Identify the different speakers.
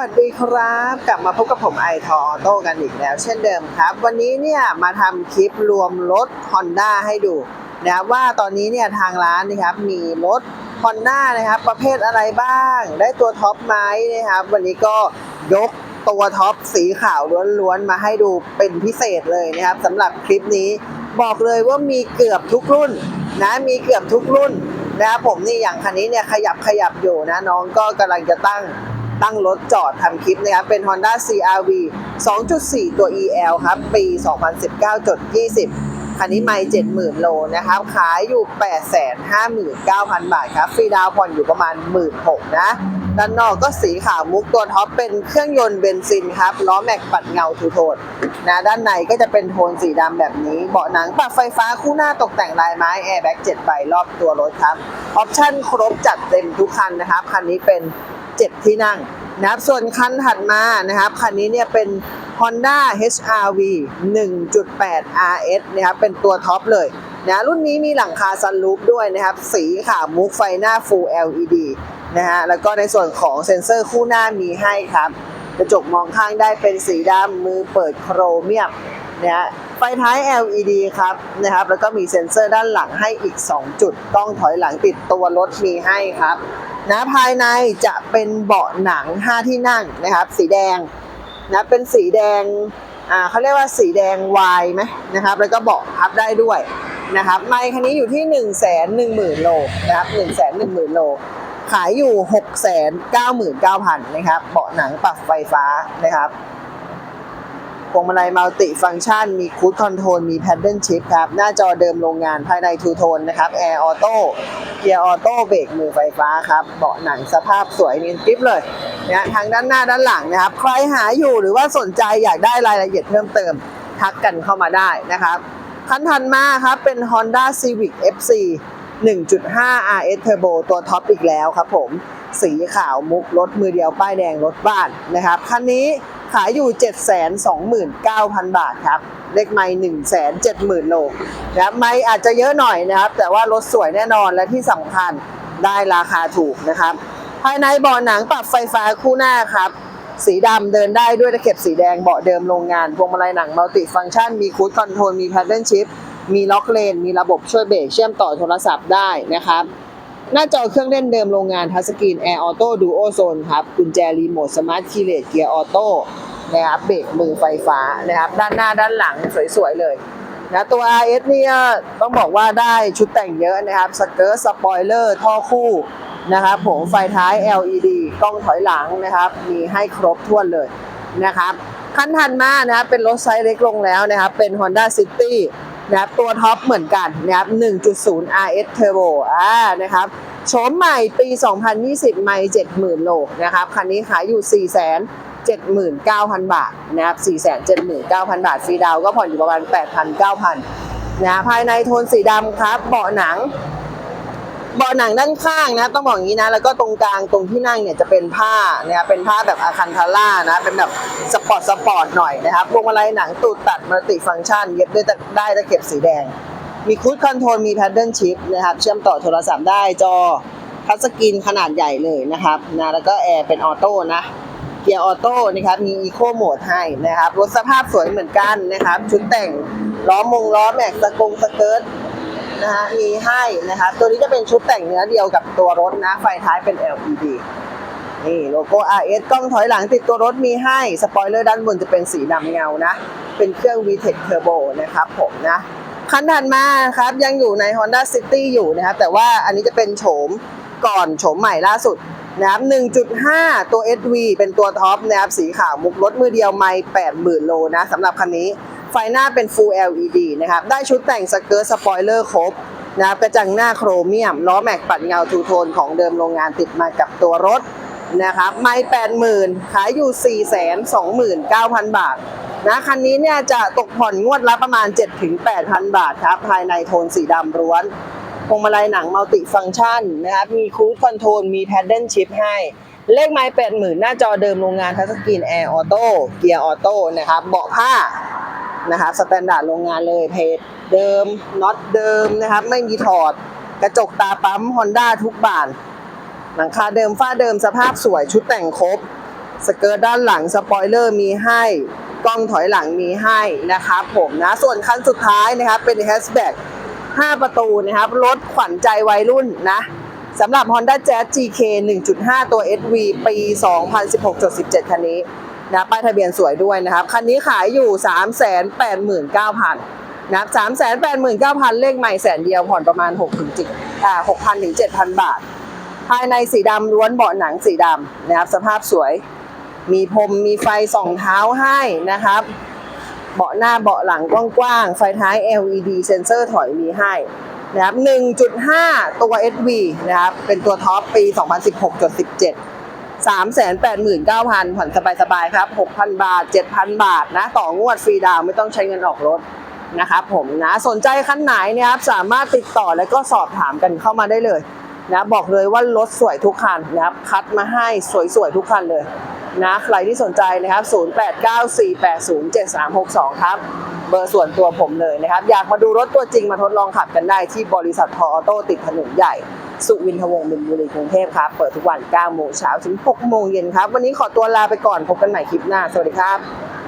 Speaker 1: วัสดีครับ กลับมาพบกับผมไอทออโต้กันอีกแล้ว เช่นเดิมครับ วันนี้เนี่ยมาทำคลิปรวมรถ Honda ให้ดูนะครับว่าตอนนี้เนี่ยทางร้านนะครับมีรถ Honda นะครับ ประเภทอะไรบ้าง ได้ตัวท็อปไหมนะครับ วันนี้ก็ยกตัวท็อปสีขาวล้วนๆมาให้ดูเป็นพิเศษเลยนะครับสำหรับคลิปนี้บอกเลยว่ามีเกือบทุกรุ่นนะมีเกือบทุกรุ่นนะครับผมนี่อย่างคันนี้เนี่ยขยับขยับอยู่นะน้องก็กำลังจะตั้ง ตั้งรถจอดทำคลิปนะครับ เป็น Honda CRV 2.4 ตัว EL ครับ ปี 2019.20 คันนี้ไม่70,000 โลนะครับ ขายอยู่ 859,000 บาทครับ ฟรีดาวผ่อนอยู่ประมาณ 16,000นะ ด้านนอกก็สีขาวมุกตัวท็อปเป็นเครื่องยนต์เบนซินครับ ล้อแม็กปัดเงาทูโทนนะ ด้านในก็จะเป็นโทนสีดำแบบนี้ เบาะหนังปรับไฟฟ้าคู่หน้าตกแต่งลายไม้แอร์แบ็ก7ใบรอบตัวรถครับ ออปชั่นครบจัดเต็มทุกคันนะครับ คันนี้เป็น 7 ที่นั่งนะครับส่วนคันถัดมานะครับคันนี้เนี่ยเป็น Honda HRV 1.8 RS นะครับเป็นตัวท็อปเลยนะรุ่นนี้มีหลังคาซันรูฟด้วยนะครับ สีขาวมุกไฟหน้า Full LED นะฮะแล้วก็ในส่วนของเซ็นเซอร์คู่หน้ามีให้ครับกระจกมองข้างได้เป็นสีดำมือเปิดโครเมียมนะฮะไฟท้าย LED ครับนะครับ แล้วก็มีเซ็นเซอร์ด้านหลังให้อีก 2 จุด ต้องถอยหลังติดตัวรถมีให้ครับ นะภายในจะเป็นเบาะหนัง 5 ที่นั่งนะครับ สีแดงนะเป็นสีแดงอ่าเขาเรียกว่าสีแดงวายไหมนะครับ แล้วก็เบาะพับได้ด้วยนะครับไมค์คันนี้อยู่ที่ 1 1 0 0 0 0 โลนะครับ 1 1 0 0 0 0 โล ขายอยู่ 6 9 9 0 0 0 นะครับ เบาะหนังปรับไฟฟ้านะครับ พวงมาลัยมัลติฟังก์ชัน มีคูดคอนโทรล มีแพดเดิลชิพครับ หน้าจอเดิมโรงงานภายในทูโทนนะครับแอร์ออโต้เกียร์ออโต้เบรกมือไฟฟ้าครับ เบาะหนังสภาพสวยเนียนกริปเลยนะทางด้านหน้าด้านหลังนะครับ ใครหาอยู่หรือว่าสนใจอยากได้รายละเอียดเพิ่มเติม ทักกันเข้ามาได้นะครับคันถัดมาครับ เป็น Honda Civic FC 1.5 RS Turbo ตัวท็อปอีกแล้วครับผม สีขาวมุกรถมือเดียวป้ายแดงรถบ้านนะครับ คันนี้ ขายอยู่ 729,000 บาทครับ เลขไม่170,000 โลนะครับไม่อาจจะเยอะหน่อยนะครับ แต่ว่ารถสวยแน่นอนและที่สำคัญได้ราคาถูกนะครับ ภายในเบาะหนังปรับไฟฟ้าคู่หน้าครับ สีดำเดินได้ด้วยตะเข็บสีแดงเบาะเดิมโรงงานพวงมาลัยหนังมัลติฟังก์ชัน มีคูดคอนโทรลมีแพดเดิลชิพมีล็อกเลน มีระบบช่วยเบรกเชื่อมต่อโทรศัพท์ได้นะครับ หน้าจอเครื่องเล่นเดิมโรงงานทัชสกรีนแอร์ออโต้ดูโอโซนครับ กุญแจรีโมทสมาร์ทคีเลสเกียร์ออโต้นะครับเบรกมือไฟฟ้านะครับ ด้านหน้าด้านหลังสวยๆเลยนะตัว RS เนี่ยต้องบอกว่าได้ชุดแต่งเยอะนะครับสเกิร์ตสปอยเลอร์ท่อคู่นะครับผมไฟท้าย LED กล้องถอยหลังนะครับ มีให้ครบถ้วนเลยนะครับคันถัดมานะครับเป็นรถไซส์เล็กลงแล้วนะครับ เป็น Honda City นะครับตัวท็อปเหมือนกันนะครับ 1.0 RS Turbo อ่านะครับโฉมใหม่ปี 2020 ไม่ 70,000 โลนะครับ คันนี้ขายอยู่ 479,000 บาทนะครับ 479,000 บาทฟรีดาวก็ผ่อนอยู่ประมาณ 8,000-9,000นะภายในโทนสีดำครับ เบาะหนัง เบาะหนังด้านข้างนะต้องบอกอย่างนี้นะ แล้วก็ตรงกลางตรงที่นั่งเนี่ยจะเป็นผ้านะครับเป็นผ้าแบบอาคันทาร่านะ เป็นแบบสปอร์ตสปอร์ตหน่อยนะครับพวงมาลัยหนังตูดตัดมัลติฟังก์ชัน เย็บด้วยได้ตะเข็บสีแดง มีคูดคอนโทรลมีแพดเดิลชิพนะครับ เชื่อมต่อโทรศัพท์ได้จอทัชสกรีนขนาดใหญ่เลยนะครับนะแล้วก็แอร์เป็นออโต้นะเกียร์ออโต้นะครับมีอีโคโหมดให้นะครับรถสภาพสวยเหมือนกันนะครับ ชุดแต่งล้อมงล้อแม็กสกงสเกิร์ต นะฮะมีให้นะครับตัวนี้จะเป็นชุดแต่งเนื้อเดียวกับตัวรถนะ ไฟท้ายเป็น LED นี่โลโก้ RS กล้องถอยหลังติดตัวรถมีให้ สปอยเลอร์ด้านบนจะเป็นสีดำเงานะ เป็นเครื่อง VTEC Turbo นะครับผมนะคันถัดมาครับยังอยู่ใน Honda City อยู่นะครับแต่ว่าอันนี้จะเป็นโฉมก่อนโฉมใหม่ล่าสุดนะครับ1.5 ตัว SV เป็นตัวท็อปนะครับสีขาวมุกรถมือเดียวไม่80,000 โลนะสำหรับคันนี้ ไฟหน้าเป็น Full LED นะครับได้ชุดแต่งสเกิร์ตสปอยเลอร์ครบนะครับกระจังหน้าโครเมียม ล้อแม็กปัดเงาทูโทนของเดิมโรงงานติดมากับตัวรถนะครับไม่80,000ขายอยู่429,000บาทนะคันนี้เนี่ยจะตกผ่อนงวดละประมาณ 7-8,000 บาทครับ ภายในโทนสีดำล้วนพวงมาลัยหนังมัลติฟังก์ชันนะครับ มีคูดคอนโทรล มีแพดเดิลชิพให้ เลขไม้แปดหมื่นหน้าจอเดิมโรงงานทัชสกรีนแอร์ออโต้เกียร์ออโต้นะครับ เบาะผ้า นะครับสแตนดาร์ดโรงงานเลยเพจเดิมน็อตเดิมนะครับ ไม่มีถอดกระจกตาปั๊ม Honda ทุกบาน หลังคาเดิมฝ้าเดิมสภาพสวยชุดแต่งครบ สเกิร์ตด้านหลังสปอยเลอร์มีให้กล้องถอยหลังมีให้นะครับผมนะ ส่วนคันสุดท้ายนะครับเป็นแฮชแบ็ก5 ประตูนะครับ รถขวัญใจวัยรุ่นนะสำหรับ Honda Jazz GK 1.5 ตัว SV ปี 2016.17 คันนี้ นะป้ายทะเบียนสวยด้วยนะครับ คันนี้ขายอยู่ 389,000นะครับ389,000เลขใหม่แสนเดียวผ่อนประมาณ6ถึง7อ่า6,000ถึง7,000บาท ภายในสีดำล้วนเบาะหนังสีดำนะครับ สภาพสวย มีพรมมีไฟส่องเท้าให้นะครับ เบาะหน้าเบาะหลังกว้างๆ ไฟท้าย LED เซ็นเซอร์ถอยมีให้นะครับ1.5 ตัว SV นะครับ เป็นตัวท็อปปี 2016.17 389,000ผ่อนสบายๆครับ 6,000 บาท 7,000 บาทนะ ต่องวดฟรีดาวไม่ต้องใช้เงินออกรถนะครับผมนะสนใจคันไหนเนี่ยครับสามารถติดต่อและก็สอบถามกันเข้ามาได้เลยนะบอกเลยว่ารถสวยทุกคันนะครับคัดมาให้สวยๆทุกคันเลยนะใครที่สนใจนะครับ 0894807362 ครับ เบอร์ส่วนตัวผมเลยนะครับ อยากมาดูรถตัวจริงมาทดลองขับกันได้ที่บริษัททออโต้ติดถนนใหญ่ สุวินทวงศ์มินบุรีกรุงเทพครับ เปิดทุกวัน 9 โมงเช้าถึง 6 โมงเย็นครับ วันนี้ขอตัวลาไปก่อน พบกันใหม่คลิปหน้า สวัสดีครับ